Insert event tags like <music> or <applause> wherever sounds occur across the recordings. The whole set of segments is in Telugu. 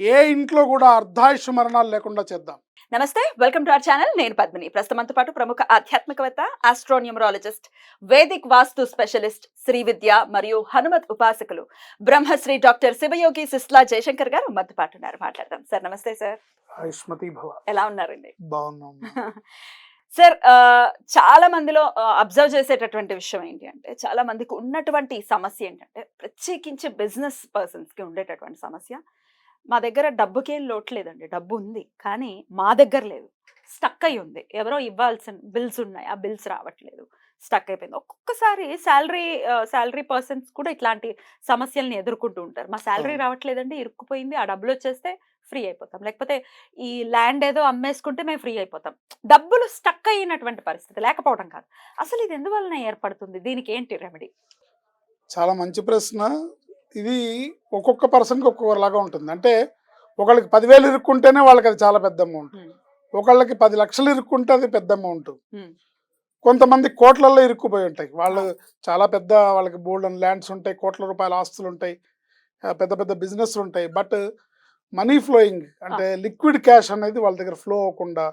ఏ ఇంట్లో కూడా అర్ధాయుష్ మరణాలు లేకుండా చేద్దాం. నమస్తే వెల్కమ్ టు అవర్ ఛానల్. నేను పద్మిని. ప్రస్తుతంతో పాటు ప్రముఖ ఆధ్యాత్మికవేత్త astronumerologist Vedic vastu specialist Sri Vidya మరియు హనుమత్ ఉపాసకులు బ్రహ్మశ్రీ డాక్టర్ శివయోగి సిస్లా జయశంకర్ గారు మనతో పాటు ఉన్నారు. మాట్లాడదాం. సార్ నమస్తే సార్. ఆయుష్మతి భవ. ఎలా ఉన్నారండి? బాగున్నాం. <laughs> సార్ చాలా మందిలో అబ్జర్వ్ చేసేటటువంటి విషయం ఏంటి అంటే చాలా మందికి ఉన్నటువంటి సమస్య ఏంటంటే ప్రత్యేకించి బిజినెస్ పర్సన్స్కి ఉండేటటువంటి సమస్య. మా దగ్గర డబ్బుకేం లోటు లేదండి డబ్బు ఉంది కానీ మా దగ్గర లేదు. స్టక్ అయి ఉంది. ఎవరో ఇవ్వాల్సిన బిల్స్ ఉన్నాయి. ఆ బిల్స్ రావట్లేదు. స్టక్ అయిపోయింది. ఒక్కొక్కసారి శాలరీ శాలరీ పర్సన్స్ కూడా ఇట్లాంటి సమస్యల్ని ఎదుర్కొంటూ ఉంటారు. మా శాలరీ. రావట్లేదండి. ఇరుక్కుపోయింది. ఆ డబ్బులు వచ్చేస్తే ఫ్రీ అయిపోతాం. లేకపోతే ఈ ల్యాండ్ ఏదో అమ్మేసుకుంటే మేము ఫ్రీ అయిపోతాం. డబ్బులు స్టక్ అయినటువంటి పరిస్థితి లేకపోవడం కాదు. అసలు ఇది ఎందువలన ఏర్పడుతుంది? దీనికి ఏంటి రెమెడీ చాలా మంచి ప్రశ్న. ఇది ఒక్కొక్క పర్సన్కి ఒక్కొక్కలాగా ఉంటుంది. అంటే ఒకళ్ళకి పదివేలు ఇరుక్కుంటేనే వాళ్ళకి అది చాలా పెద్ద అమౌంట్. ఒకళ్ళకి పది లక్షలు ఇరుక్కుంటే అది పెద్ద అమౌంట్. కొంతమంది కోట్లలో ఇరుక్కుపోయి ఉంటాయి. వాళ్ళు చాలా పెద్ద వాళ్ళకి బోల్డ్ ల్యాండ్స్ ఉంటాయి కోట్ల రూపాయల ఆస్తులు ఉంటాయి పెద్ద పెద్ద బిజినెస్ ఉంటాయి. బట్ మనీ ఫ్లోయింగ్ అంటే లిక్విడ్ క్యాష్ అనేది వాళ్ళ దగ్గర ఫ్లో అవ్వకుండా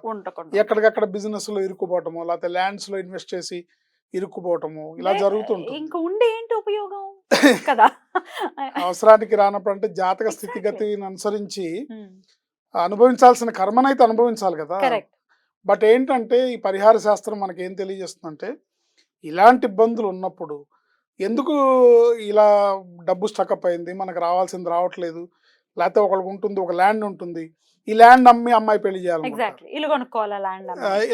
ఎక్కడికక్కడ బిజినెస్లో ఇరుక్కుపోవటము లేకపోతే ల్యాండ్స్లో ఇన్వెస్ట్ చేసి ఇరుక్కుపోవటము ఇలా జరుగుతుంటుంది ఇంకా ఉండే ఏంటి ఉపయోగం? కదా. <laughs> అవసరానికి రానప్పుడు అంటే జాతక. స్థితిగతిని అనుసరించి అనుభవించాల్సిన కర్మనైతే అనుభవించాలి కదా. బట్ ఏంటంటే ఈ పరిహార శాస్త్రం మనకి ఏం తెలియజేస్తుందంటే ఇలాంటి ఇబ్బందులు ఉన్నప్పుడు ఎందుకు ఇలా డబ్బు స్టకప్ అయింది? మనకు రావాల్సింది రావట్లేదు. లేకపోతే ఒకరికి ఉంటుంది ఒక ల్యాండ్ ఉంటుంది. ఈ ల్యాండ్ అమ్మి అమ్మాయి పెళ్ళి చేయాలి ఎగ్జాక్ట్లీ ఇల్లు కొనుక్కోవాలా ల్యాండ్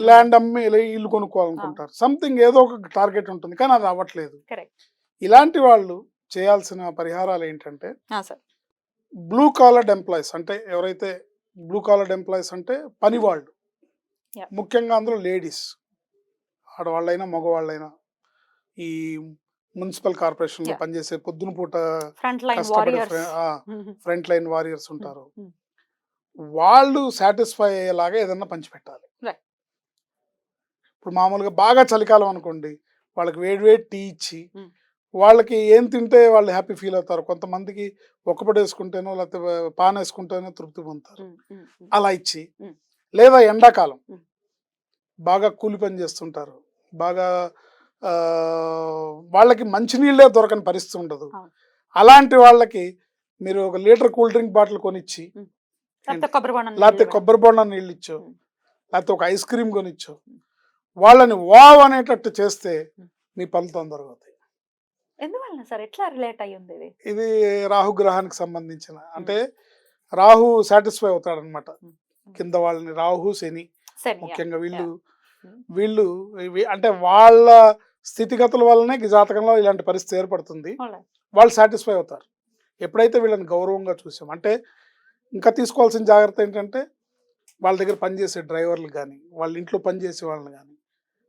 ల్యాండ్ అమ్మి ఇలా ఇల్లు కొనుక్కోవాలనుకుంటారు. సంథింగ్ ఏదో ఒక టార్గెట్ ఉంటుంది. కానీ అది అవ్వట్లేదు. ఇలాంటి వాళ్ళు చేయాల్సిన పరిహారాలు ఏంటంటే బ్లూ కాలర్డ్ ఎంప్లాయీస్ అంటే ఎవరైతే బ్లూ కాలర్డ్ ఎంప్లాయీస్ అంటే పని వాళ్ళు. ముఖ్యంగా అందులో లేడీస్ ఆడవాళ్ళైనా మగవాళ్ళైనా ఈ మున్సిపల్ కార్పొరేషన్లో. పనిచేసే పొద్దున పూట ఫ్రంట్ లైన్ కష్టపడే వారియర్స్ ఫ్రంట్ లైన్ వారియర్స్ ఉంటారు Hmm. వాళ్ళు సాటిస్ఫై అయ్యేలాగా ఏదన్నా పంచిపెట్టాలి. ఇప్పుడు మామూలుగా బాగా చలికాలం అనుకోండి వాళ్ళకి వేడి వేడి టీ ఇచ్చి Hmm. వాళ్ళకి ఏం తింటే వాళ్ళు హ్యాపీ ఫీల్ అవుతారు కొంతమందికి ఒక్కపడి వేసుకుంటేనో లేకపోతే పాన్ వేసుకుంటేనో తృప్తి పొందుతారు అలా ఇచ్చి. లేదా ఎండాకాలం. బాగా కూలి పని చేస్తుంటారు బాగా వాళ్ళకి మంచినీళ్ళే దొరకని పరిస్థితి ఉండదు. అలాంటి వాళ్ళకి మీరు ఒక లీటర్ కూల్ డ్రింక్ బాటిల్ కొనిచ్చి లేకపోతే కొబ్బరి బొండం నీళ్ళు ఇచ్చో. లేకపోతే ఒక ఐస్ క్రీమ్ కొనిచ్చో వాళ్ళని వావ్ అనేటట్టు చేస్తే. మీ పనులు తొందరగా అవుతాయి ఎందువలన సార్? ఎట్లా రిలేట్ అయ్యి ఉంది ఇది రాహు గ్రహానికి సంబంధించిన. అంటే రాహు సాటిస్ఫై అవుతాడనమాట Mm. కింద వాళ్ళని రాహు శని ముఖ్యంగా వీళ్ళు. వీళ్ళు ఇవి- అంటే వాళ్ళ స్థితిగతుల వల్లనే జాతకంలో ఇలాంటి పరిస్థితి ఏర్పడుతుంది. వాళ్ళు సాటిస్ఫై అవుతారు. ఎప్పుడైతే వీళ్ళని గౌరవంగా చూసాం అంటే ఇంకా తీసుకోవాల్సిన జాగ్రత్త ఏంటంటే వాళ్ళ దగ్గర పనిచేసే డ్రైవర్లు కానీ వాళ్ళ ఇంట్లో పనిచేసే వాళ్ళని కానీ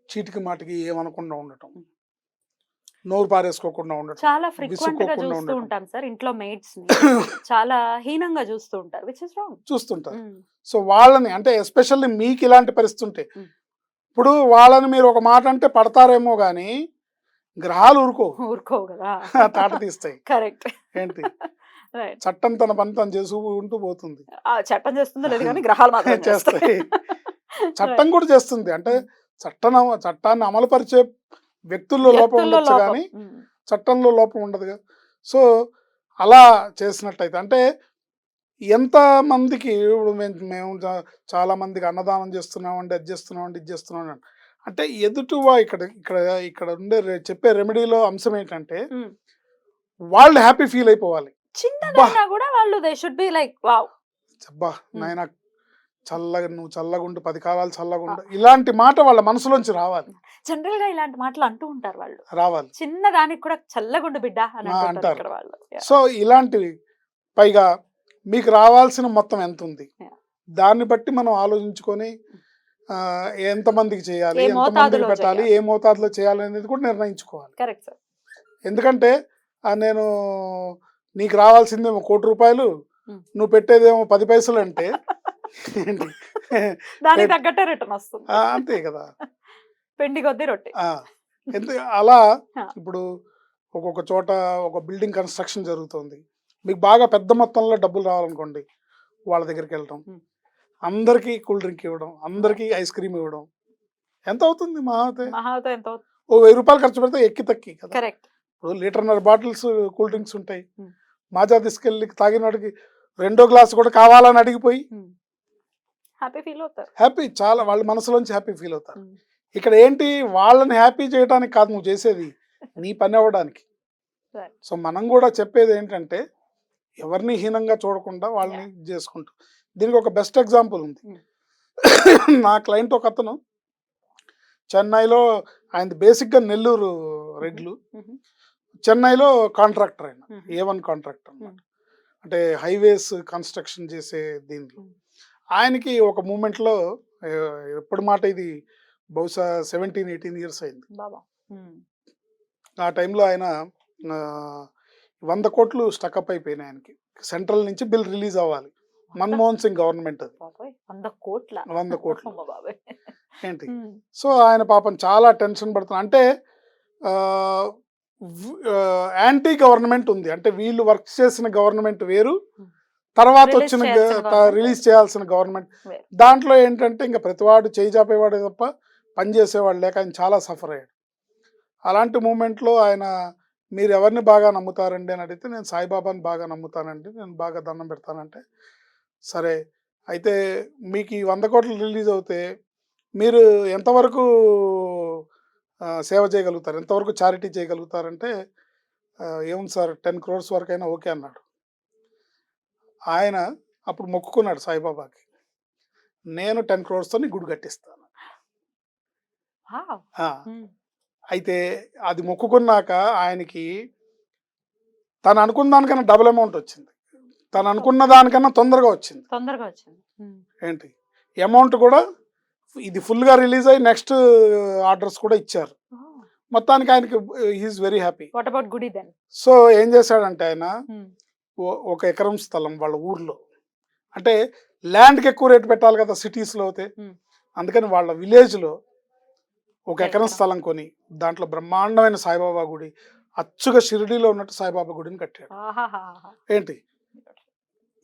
చీటికి మాటికి ఏమనకుండా ఉండటం. నోరు పారేసుకోకుండా ఉండటం చాలా ఫ్రీక్వెంట్గా చూస్తూ. ఉంటాం సార్ ఇంట్లో మేట్స్ని. <coughs> చాలా హీనంగా చూస్తూ ఉంటారు విచ్ ఇస్ రాంగ్ చూస్తుంటారు. సో వాళ్ళని అంటే ఎస్పెషల్లీ మీకు ఇలాంటి పరిస్థితి ఉంటే. ఇప్పుడు వాళ్ళని మీరు ఒక మాట అంటే పడతారేమో కానీ గ్రహాలు ఊరుకో ఊరుకోవు కదా. <laughs> తాట తీస్తాయి. కరెక్ట్. ఏంటి? <laughs> చట్టం తన పని తను చేసుకుంటూ పోతుంది. చట్టం చేస్తుందో లేదు కానీ గ్రహాలు మాత్రం <laughs> చేస్తాయి. చేస్తాయి. చట్టం కూడా చేస్తుంది. అంటే చట్టం చట్టాన్ని అమలు పరిచే వ్యక్తుల్లో లోపం ఉండొచ్చు. కానీ. చట్టంలో లోపం ఉండదుగా సో అలా చేసినట్టయితే అంటే ఎంత మందికి ఇప్పుడు మేము మేము చా- చాలా మందికి అన్నదానం చేస్తున్నామండి అది చేస్తున్నామండి ఇది చేస్తున్నాం అని. అంటే ఎదుటివా ఇక్కడ ఇక్కడ ఇక్కడ ఉండే చెప్పే రెమెడీలో అంశం ఏంటంటే. వాళ్ళు హ్యాపీ ఫీల్ అయిపోవాలి చిన్నదైనా కూడా వాళ్ళు they should be like wow అబ్బా నాయన చల్లగా నువ్వు చల్లగా ఉండు పది కాలాలు చల్లగా ఉండు ఇలాంటి మాట వాళ్ళ మనసులోంచి రావాలి జనరల్గా ఇలాంటి మాటలు అంటూ ఉంటారు వాళ్ళు రావాలి చిన్న దానికి కూడా చల్లగుండు బిడ్డ అని అంటారు. వాళ్ళు. సో ఇలాంటివి పైగా మీకు రావాల్సిన మొత్తం ఎంత ఉంది. దాన్ని బట్టి మనం ఆలోచించుకొని ఎంతమందికి చేయాలి ఏ ఎంతమందికి మోతాదులో పెట్టాలి ఏ మోతాదులో చేయాలి అనేది కూడా నిర్ణయించుకోవాలి కరెక్ట్ సార్ ఎందుకంటే నేను నీకు రావాల్సిందేమో కోటి రూపాయలు. నువ్వు పెట్టేదేమో పది పైసలు అంటే? దానికి తగ్గట్టే రిటర్న్ వస్తుంది ఆ, అంతే కదా పిండి కొద్ది రొట్టె. ఆ, ఎందు అలా. <laughs> ఇప్పుడు ఒక్కొక్క చోట ఒక బిల్డింగ్ కన్స్ట్రక్షన్ జరుగుతుంది. మీకు బాగా పెద్ద మొత్తంలో డబ్బులు రావాలనుకోండి వాళ్ళ దగ్గరికి వెళ్ళటం. అందరికీ కూల్ డ్రింక్ ఇవ్వడం అందరికీ ఐస్ క్రీమ్ ఇవ్వడం. ఎంత అవుతుంది మా ఎంత ఓ వెయ్యి రూపాయలు ఖర్చు పెడితే ఎక్కి తక్కి కదా. కరెక్ట్. ఇప్పుడు లీటర్న్నర బాటిల్స్ కూల్ డ్రింక్స్ ఉంటాయి. మాజా తీసుకెళ్ళి తాగిన వాడికి రెండో గ్లాస్ కూడా కావాలని అడిగిపోయి హ్యాపీ ఫీల్ అవుతారు. హ్యాపీ చాలా వాళ్ళ మనసులోంచి హ్యాపీ ఫీల్ అవుతారు. ఇక్కడ ఏంటి వాళ్ళని హ్యాపీ చేయడానికి కాదు నువ్వు చేసేది నీ పని అవ్వడానికి. సో మనం కూడా చెప్పేది ఏంటంటే ఎవరిని హీనంగా చూడకుండా వాళ్ళని చేసుకుంటాం దీనికి ఒక బెస్ట్ ఎగ్జాంపుల్ ఉంది Hmm. <coughs> నా క్లయింట్ ఒక అతను చెన్నైలో ఆయన బేసిక్గా నెల్లూరు రెడ్లు Mhm. చెన్నైలో కాంట్రాక్టర్ ఆయన. A one contractor. అనమాట అంటే హైవేస్ కన్స్ట్రక్షన్ చేసే దీంట్లో Hmm. ఆయనకి ఒక మూమెంట్లో ఎప్పుడు మాట ఇది బహుశా సెవెంటీన్ ఎయిటీన్ ఇయర్స్ అయింది. ఆ టైంలో ఆయన వంద కోట్లు స్టకప్ అయిపోయినాయి ఆయనకి. సెంట్రల్ నుంచి బిల్ రిలీజ్ అవ్వాలి. మన్మోహన్ సింగ్ గవర్నమెంట్ అది. వంద కోట్ల. వంద కోట్లు. ఏంటి. సో ఆయన పాపం చాలా టెన్షన్ పడుతున్నారు అంటే యాంటీ గవర్నమెంట్ ఉంది. అంటే వీళ్ళు వర్క్ చేసిన గవర్నమెంట్ వేరు. తర్వాత వచ్చిన రిలీజ్ చేయాల్సిన గవర్నమెంట్. వేరు. దాంట్లో ఏంటంటే ఇంకా ప్రతివాడు చేయి చాపేవాడే తప్ప పనిచేసేవాళ్ళు లేక ఆయన చాలా సఫర్ అయ్యాడు. అలాంటి మూమెంట్లో ఆయన మీరు ఎవరిని బాగా నమ్ముతారండి? అని అడిగితే నేను సాయిబాబాని బాగా నమ్ముతానండి. నేను బాగా దండం పెడతానంటే. సరే అయితే మీకు ఈ వంద కోట్లు రిలీజ్ అవుతే మీరు ఎంతవరకు సేవ చేయగలుగుతారు? ఎంతవరకు చారిటీ చేయగలుగుతారంటే ఏముంది సార్ టెన్ క్రోర్స్ వరకు అయినా ఓకే అన్నాడు. ఆయన అప్పుడు మొక్కుకున్నాడు సాయిబాబాకి నేను టెన్ క్రోర్స్తో నీ గుడి కట్టిస్తాను. అయితే అది మొక్కుకున్నాక ఆయనకి తను అనుకున్న దానికన్నా డబుల్ అమౌంట్ వచ్చింది. తను అనుకున్న దానికన్నా తొందరగా వచ్చింది. తొందరగా వచ్చింది. ఏంటి? అమౌంట్ కూడా ఇది ఫుల్గా రిలీజ్ అయ్యి నెక్స్ట్ ఆర్డర్స్ కూడా ఇచ్చారు. మొత్తానికి ఆయనకి is very happy. What about గుడి దెన్? సో ఏం చేశాడంటే ఆయన ఒక ఎకరం స్థలం వాళ్ళ ఊర్లో. అంటే ల్యాండ్కి ఎక్కువ రేటు పెట్టాలి కదా సిటీస్లో అయితే. అందుకని వాళ్ళ విలేజ్లో ఒక ఎకరం. స్థలం కొని దాంట్లో బ్రహ్మాండమైన సాయిబాబా గుడి అచ్చుగా షిరిడీలో ఉన్నట్టు సాయిబాబా గుడిని కట్టాడు. ఏంటి?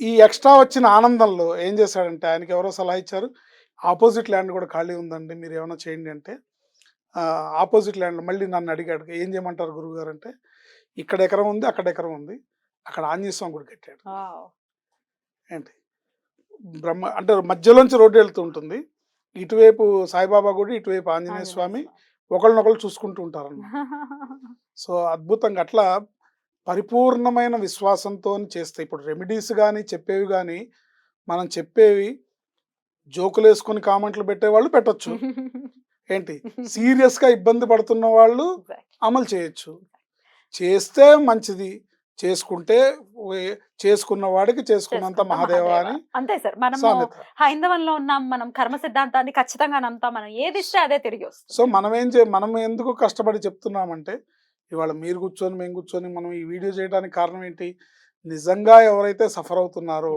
ఈ ఎక్స్ట్రా వచ్చిన ఆనందంలో ఏం చేశాడంటే ఆయనకి ఎవరో సలహా ఇచ్చారు. ఆపోజిట్ ల్యాండ్ కూడా ఖాళీ ఉందండి మీరు ఏమైనా చేయండి అంటే. ఆపోజిట్ ల్యాండ్ మళ్ళీ నన్ను అడిగాడు ఏం చేయమంటారు గురువు గారు అంటే ఇక్కడ ఎకరం ఉంది అక్కడ ఎకరం ఉంది అక్కడ ఆంజనేయ స్వామి గుడి కట్టాడు. ఏంటి? బ్రహ్మ అంటే మధ్యలోంచి రోడ్డు వెళ్తూ ఉంటుంది. ఇటువైపు సాయిబాబా గుడి ఇటువైపు ఆంజనేయ స్వామి ఒకళ్ళనొకళ్ళు చూసుకుంటూ ఉంటారు <laughs> సో అద్భుతంగా అట్లా పరిపూర్ణమైన విశ్వాసంతో చేస్తే ఇప్పుడు రెమెడీస్ కానీ చెప్పేవి కానీ మనం చెప్పేవి జోకులు వేసుకొని కామెంట్లు పెట్టేవాళ్ళు పెట్టొచ్చు. <laughs> ఏంటి? సీరియస్గా ఇబ్బంది పడుతున్న వాళ్ళు అమలు చేయొచ్చు. చేస్తే మంచిది. చేసుకుంటే చేసుకున్న వాడికి చేసుకున్నంత చేసుకున్న మహాదేవ. అని అంతే సార్. సామెత. హైందవంలో ఉన్నాం మనం కర్మ సిద్ధాంతాన్ని ఖచ్చితంగా నమ్ముతాం మనం ఏది ఇస్తే అదే తిరిగి వస్తుంది. సో మనం ఏం చే మనం ఎందుకు కష్టపడి చెప్తున్నామంటే ఇవాళ మీరు కూర్చొని మేము కూర్చొని మనం ఈ వీడియో చేయడానికి కారణం ఏంటి? నిజంగా ఎవరైతే సఫర్ అవుతున్నారో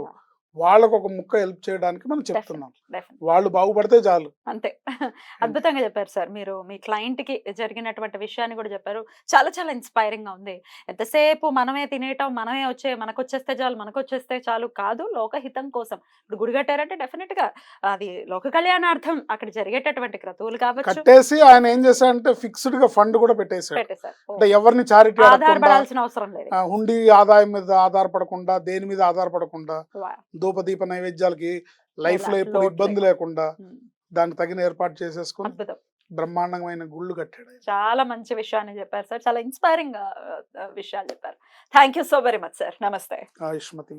వాళ్ళకు ఒక ముక్క హెల్ప్ చేయడానికి మనం చెప్తున్నాం. వాళ్ళు బాగుపడితే చాలు. అంతే. అద్భుతంగా చెప్పారు సార్. మీరు మీ క్లయింట్కి జరిగినటువంటి విషయాన్ని కూడా చెప్పారు. చాలా చాలా ఇన్స్పైరింగ్గా ఉంది. ఎంతసేపు మనమే తినేయటం మనమే వచ్చే మనకు వచ్చేస్తే చాలు మనకు వచ్చేస్తే చాలు కాదు లోకహితం కోసం. ఇప్పుడు గుడి కట్టారంటే డెఫినెట్గా అది లోక కళ్యాణార్థం. అక్కడ జరిగేటటువంటి క్రతువులు కావచ్చు. కట్టేసి ఆయన ఏం చేశాడంటే ఫిక్స్డ్గా ఫండ్ కూడా పెట్టేశారు. అంటే ఎవరిని చారిటీ ఆధారపడాల్సిన అవసరం లేదు. హుండీ ఆదాయం మీద ఆధారపడకుండా దేని మీద ఆధారపడకుండా. ధూపదీప నైవేద్యాలకి లైఫ్లో ఎప్పుడు ఇబ్బంది లేకుండా దానికి తగిన ఏర్పాటు చేసేసుకుని బ్రహ్మాండమైన గుళ్ళు కట్టాడు. చాలా మంచి విషయాన్ని చెప్పారు సార్. చాలా ఇన్స్పైరింగ్ విషయాలు చెప్పారు. Thank you so very much sir. నమస్తే. ఆయుష్మతి